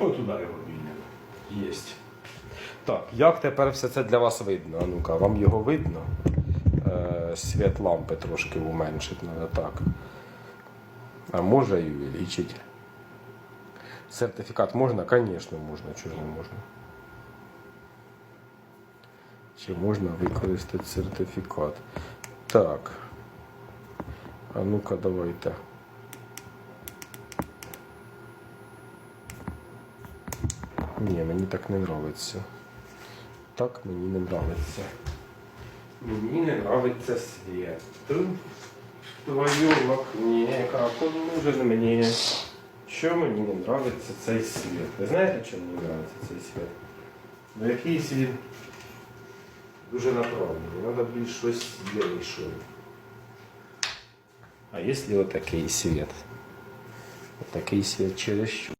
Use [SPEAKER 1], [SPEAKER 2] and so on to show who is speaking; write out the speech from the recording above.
[SPEAKER 1] От туди його війняли. Єсть. Так, як тепер все це для вас видно? А ну-ка, вам його видно? Е, світ лампи трошки уменшить, треба так. А може і увеличить. Сертифікат можна? Звісно, можна. Чого не можна? Чи можна використати сертифікат? Так. А ну-ка, давайте. Ні, мені так не нравиться. Так мені не нравиться. Мені не нравиться світ. Як он нужен мені. Що мені не нравиться цей світ? Ви знаєте, чому мені нравиться цей світ? Ну якийсь він дуже направлений. Треба більш щось білішого. А якщо отакий світ? Отакий світ через що?